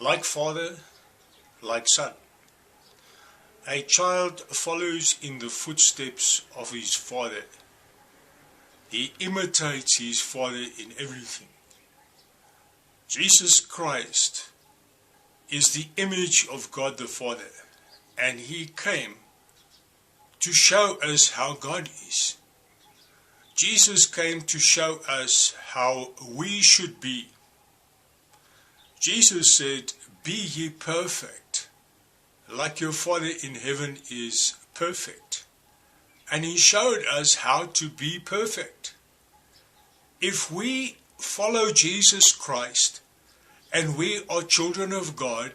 like father, like son. A child follows in the footsteps of his father. He imitates his father in everything. Jesus Christ is the image of God the Father, and he came to show us how God is. Jesus came to show us how we should be. Jesus said, Be ye perfect, like your Father in heaven is perfect. And he showed us how to be perfect. If we follow Jesus Christ and we are children of God,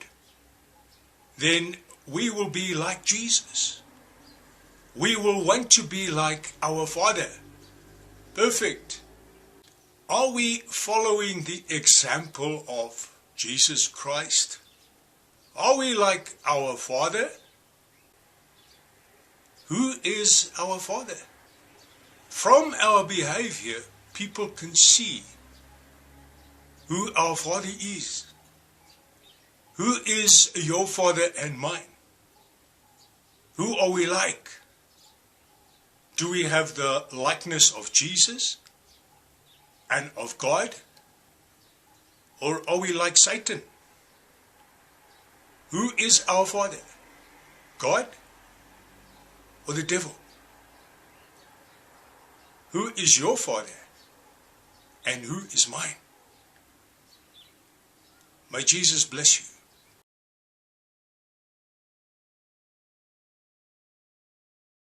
then we will be like Jesus. We will want to be like our Father. Perfect. Are we following the example of Jesus Christ? Are we like our Father? Who is our Father? From our behavior, people can see who our Father is. Who is your Father and mine? Who are we like? Do we have the likeness of Jesus and of God? Or are we like Satan? Who is our Father? God or the devil? Who is your Father and who is mine? May Jesus bless you.